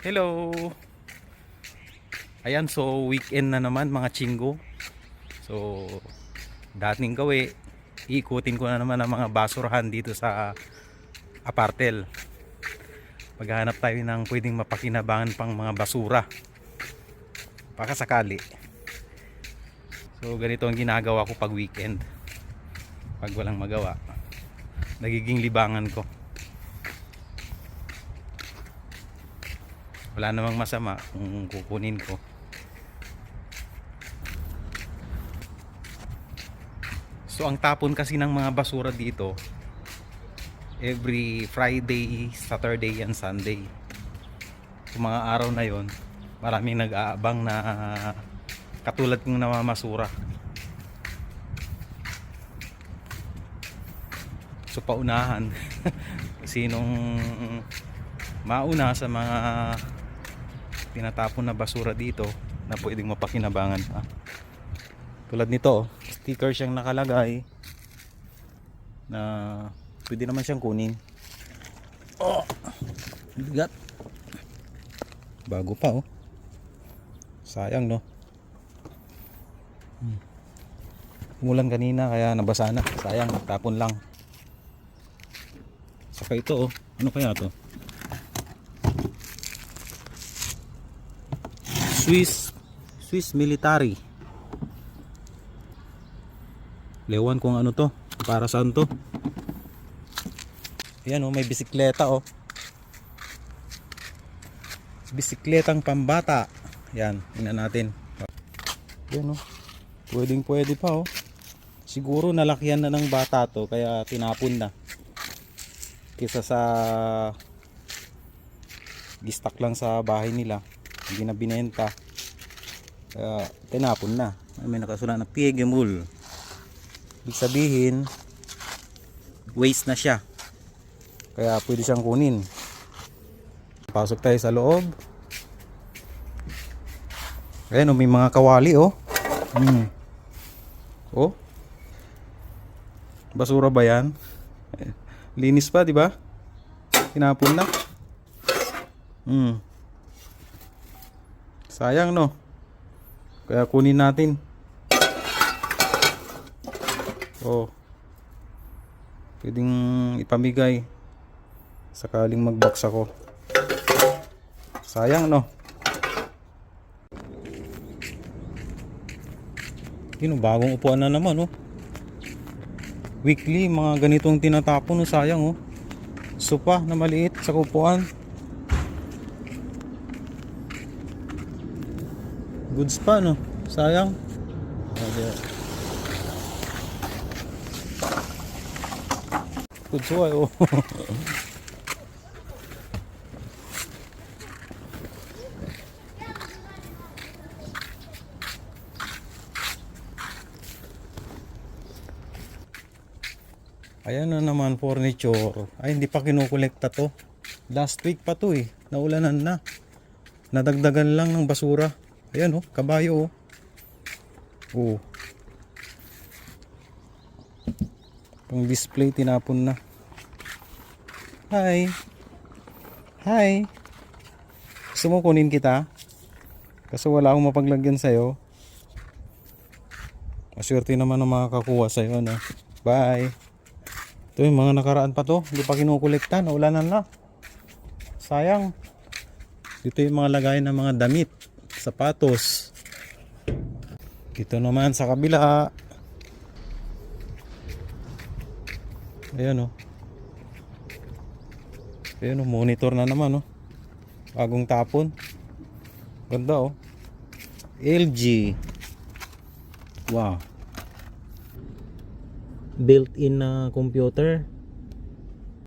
Hello! Ayan, so weekend na naman mga chinggo. So, dating gawi, iikutin ko na naman ang mga basurahan dito sa apartel. Maghanap tayo ng pwedeng mapakinabangan pang mga basura. Baka sakali. So, ganito ang ginagawa ko pag weekend. Pag walang magawa. Nagiging libangan ko. Wala namang masama. Kung kukunin ko. So ang tapon kasi ng mga basura dito every Friday, Saturday and Sunday. Yung mga araw na yon maraming nag-aabang na katulad kong namamasura. So paunahan sinong mauna sa mga tinatapon na basura dito na pwedeng mapakinabangan pa. Tulad nito, sticker siyang nakalagay na pwede naman siyang kunin. Oh! Bigat. Bago pa oh. Sayang no. Hmm. Umulan kanina kaya nabasa na. Sayang, tapon lang. Saka ito oh. Ano kaya to? Swiss Swiss military. Lewan kung ano to, para saan to. Ayan oh, may bisikleta oh. Bisikletang pambata. Yan, tingnan natin. Yan oh. Pwedeng pwede pa oh. Siguro nalakyan na ng bata to kaya tinapon na. Kisa sa gistak lang sa bahay nila hindi na binenta. Kaya tinapon na. May nakasulat na pigemul ibig sabihin waste na siya. Kaya pwede siyang kunin. Pasok tayo sa loob. Ayan oh, may mga kawali oh. Hmm. oh. Basura ba yan? Linis pa di ba? Tinapon na. Hmm Sayang no. Kaya kunin natin. Oh. Pwedeng ipamigay. Sakaling mag-box ako. Sayang no. Yun, oh, bagong upuan na naman oh. Weekly, mga ganitong tinatapon, oh, sayang oh. Sopa na maliit sa upuan. Goods pa no. Sayang. Okay. Goods why oh. Ayan na naman furniture. Ay hindi pa kinukolekta to. Last week pa to eh. Naulanan na. Nadagdagan lang ng basura. Ayan oh, kabayo oh. Oh. Pang display tinapon na. Hi. Hi. Gusto mo kunin kita? Kaso wala akong mapaglagyan sa'yo. Maswerte naman ang makakakuha sa'yo. Ano? Bye. Ito yung mga nakaraan pa to. Hindi pa kinukolekta. Naulanan na. Sayang. Dito yung mga lagayan ng mga damit sapatos. Dito naman sa kabila. Ayan o ayan o monitor na naman o bagong tapon. Ganda o LG wow. Built in na computer